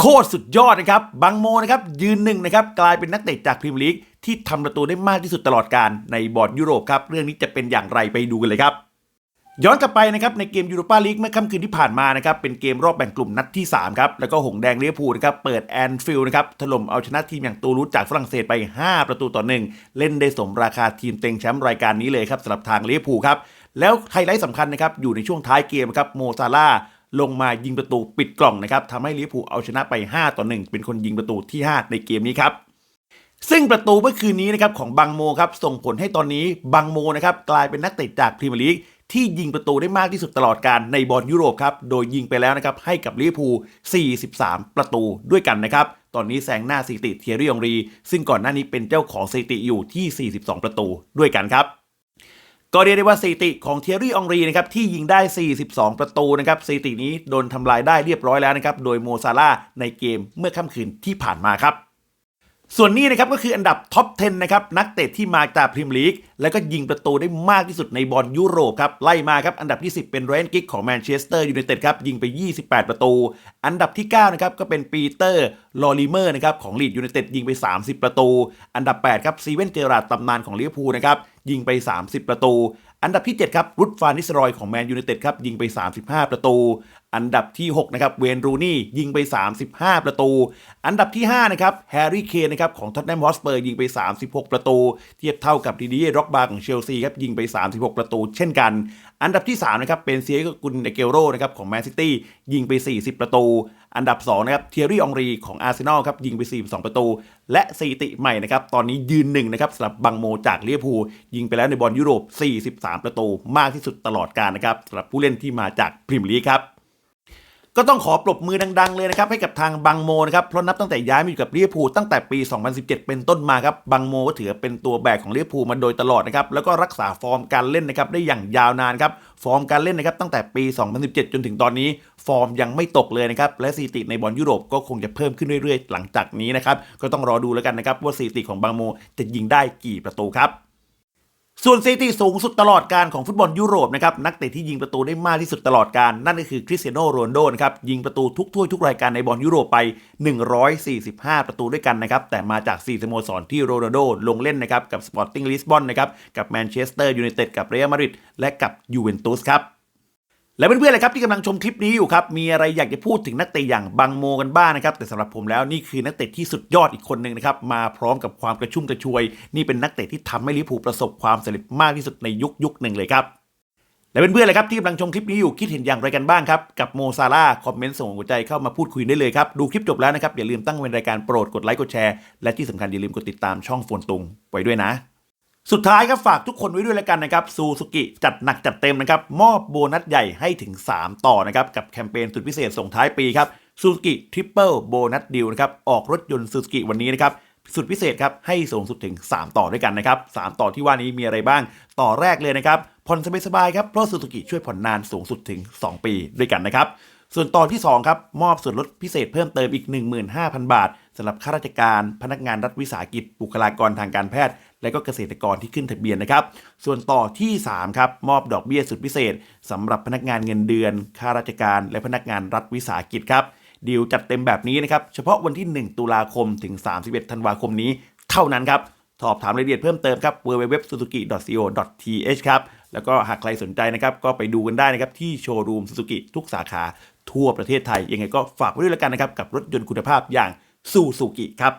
โคตรสุดยอดนะครับบังโมนะครับยืนหนึ่งนะครับกลายเป็นนักเตะจากพรีเมียร์ลีกที่ทำประตูได้มากที่สุดตลอดการในบอร์ดยุโรปครับเรื่องนี้จะเป็นอย่างไรไปดูกันเลยครับย้อนกลับไปนะครับในเกมยูโรปาลีกเมื่อค่ำคืนที่ผ่านมานะครับเป็นเกมรอบแบ่งกลุ่มนัดที่ 3 ครับ แล้วก็หงแดงเลี้ยพูนะครับเปิดแอนฟิลด์นะครับถล่มเอาชนะทีมอย่างตูรูสจากฝรั่งเศสไป 5 ประตูต่อหนึ่งเล่นได้สมราคาทีมเต็งแชมป์รายการนี้เลยครับสำหรับทางเลี้ยพูครับ แล้วไฮไลท์สำคัญนะครับอยู่ในช่วงท้ายเกมครับโมซาร่า ลงมายิงประตูปิดกล่องนะครับทำให้ลิเวอร์พูลเอาชนะไป 5 ต่อ 1 เป็นคนยิงประตูที่ 5 ในเกมนี้ครับซึ่งประตูเมื่อคืนนี้นะครับของบังโมครับส่งผลให้ตอนนี้บังโมนะครับกลายเป็นนักเตะจากพรีเมียร์ลีกที่ยิงประตูได้มากที่สุดตลอดการในบอลยุโรปครับโดยยิงไปแล้วนะครับให้กับลิเวอร์พูล 43 ประตูด้วยกันนะครับตอนนี้แซงหน้าสถิติเทียรี่องรี ซึ่งก่อนหน้านี้เป็นเจ้าของสถิติอยู่ที่ 42 ประตูด้วยกันครับ ก็เรียกได้ว่าสถิติของเทียรี่องรีนะครับที่ยิงได้ 42 ประตูนะครับสถิตินี้โดนทำลายได้เรียบร้อยแล้วนะครับโดยโมซาร่าในเกมเมื่อค่ำคืนที่ผ่านมาครับส่วนนี้นะครับก็คืออันดับท็อป 10 นะครับ นักเตะที่มาจากพรีเมียร์ลีก แล้วก็ยิงประตูได้มากที่สุดในบอลยุโรปครับ ไล่มาครับ อันดับที่ 10 เป็นเรนกิกของแมนเชสเตอร์ยูไนเต็ดครับ ยิงไป 28 ประตู อันดับที่ 9 นะครับ ก็เป็นปีเตอร์ลอริเมอร์นะครับ ของลีดยูไนเต็ดยิงไป 30 ประตู อันดับ 8 ครับซีเว่นเจอราร์ดตำนานของลิเวอร์พูลนะครับ ยิงไป 30 ประตู อันดับที่ 7 ครับรุดฟานิสรอยของแมนยูไนเต็ดครับยิงไป 35 ประตู อันดับที่6นะครับเวนรูนี่ยิงไป 35 ประตู อันดับที่5นะครับแฮร์รี่เคนนะครับของท็อตแนมฮอสเปอร์ยิงไป 36 ประตู เทียบเท่ากับดีดีร็อกบาร์ของเชลซีครับยิงไป 36 ประตู เช่นกัน อันดับที่3นะครับเป็นเซียกุนเดเกโรนะครับของแมนซิตี้ยิงไป 40 ประตู อันดับ2นะครับเทียรี่องรีของอาร์เซนอลครับยิงไป 42 ประตู และสถิติใหม่นะครับตอนนี้ยืนหนึ่งนะครับสำหรับบังโมจากเวอร์พูลยิงไปแล้วในบอลยุโรป 43 ประตูมากที่สุดตลอดกาลนะครับสำหรับผู้เล่นที่มาจากพรีเมียร์ลีกครับก็ต้องขอปรบมือดัง ๆ เลยนะครับให้กับทางบังโมนะครับเพราะนับตั้งแต่ย้ายมาอยู่กับเวอร์พูตั้งแต่ปี 2017 เป็นต้นมาครับบังโมก็ถือเป็นตัวแบกของเวอร์พูมาโดยตลอดนะครับแล้วก็รักษาฟอร์มการเล่นนะครับได้อย่างยาวนานครับฟอร์มการเล่นนะครับตั้งแต่ปี 2017 จนถึงตอนนี้ ฟอร์มยังไม่ตกเลยนะครับและสถิติในบอลยุโรปก็คงจะเพิ่มขึ้นเรื่อยๆ หลังจากนี้นะครับก็ต้องรอดูแล้วกันนะครับว่าสถิติของบังโมจะยิงได้กี่ประตูครับ ส่วนสถิติสูงสุดตลอดการของฟุตบอลยุโรปนะครับนักเตะที่ยิงประตูได้มากที่สุดตลอดการ นั่นก็คือคริสเตียโนโรนโดนะครับยิงประตูทุกถ้วยทุกรายการในบอลยุโรปไป 145 ประตูด้วยกันนะครับแต่มาจาก 4 สโมสรที่โรนัลโดลงเล่นนะครับกับสปอร์ติ้งลิสบอนนะครับกับแมนเชสเตอร์ยูไนเต็ดกับเรอัลมาดริดและกับยูเวนตุสครับ และเพื่อนๆเลยครับที่กำลังชมคลิปนี้อยู่ครับมีอะไรอยากจะพูดถึงนักเตะอย่างบังโมกันบ้างนะครับแต่สำหรับผมแล้วนี่คือนักเตะที่สุดยอดอีกคนหนึ่งนะครับมาพร้อมกับความกระชุ่มกระชวย นี่เป็นนักเตะที่ทำให้ลิเวอร์พูลประสบความสำเร็จมากที่สุดในยุคยุคหนึ่งเลยครับและเพื่อนๆเลยครับที่กำลังชมคลิปนี้อยู่คิดเห็นอย่างไรกันบ้างครับกับโมซาร่าคอมเมนต์ส่งหัวใจเข้ามาพูดคุยได้เลยครับดูคลิปจบแล้วนะครับอย่าลืมตั้งเป็นรายการโปรดกดไลค์กดแชร์และที่สำคัญอย่าลืมกดติดตามช่องโฟนตุงไว้ด้วยนะ สุดท้ายครับฝากทุกคนไว้ด้วยแล้วกันนะครับซูซูกิจัดหนักจัดเต็มนะครับมอบโบนัสใหญ่ให้ถึง 3 ต่อนะครับกับแคมเปญสุดพิเศษส่งท้ายปีครับซูซูกิทริปเปิลโบนัสดิวนะครับออกรถยนต์ซูซูกิวันนี้นะครับสุดพิเศษครับให้สูงสุดถึง 3 ต่อด้วยกันนะครับ3ต่อที่ว่านี้มีอะไรบ้าง ต่อแรกเลยนะครับผ่อนสบายๆครับเพราะซูซูกิช่วยผ่อนนานสูงสุดถึง 2 ปีด้วยกันนะครับส่วนตอนที่ 2 ครับ มอบส่วนลดพิเศษเพิ่มเติมอีก 15,000 บาทสำหรับข้าราชการ พนักงานรัฐวิสาหกิจบุคลากรทางการแพทย์ และก็เกษตรกรที่ขึ้นทะเบียนนะครับ ส่วนต่อที่3ครับมอบดอกเบี้ยสุดพิเศษสำหรับพนักงานเงินเดือนข้าราชการ และพนักงานรัฐวิสาหกิจครับดีลจัดเต็มแบบนี้นะครับเฉพาะวันที่ 1 ตุลาคมถึง 31 ธันวาคมนี้ เท่านั้นครับสอบถามรายละเอียดเพิ่มเติมครับ www.suzuki.co.th ครับ แล้วก็หากใครสนใจนะครับ ก็ไปดูกันได้นะครับ ที่โชว์รูม Suzuki ทุกสาขาทั่วประเทศไทย ยังไงก็ฝากไว้ด้วยแล้วกันนะครับ กับรถยนต์คุณภาพอย่างซูซูกิครับ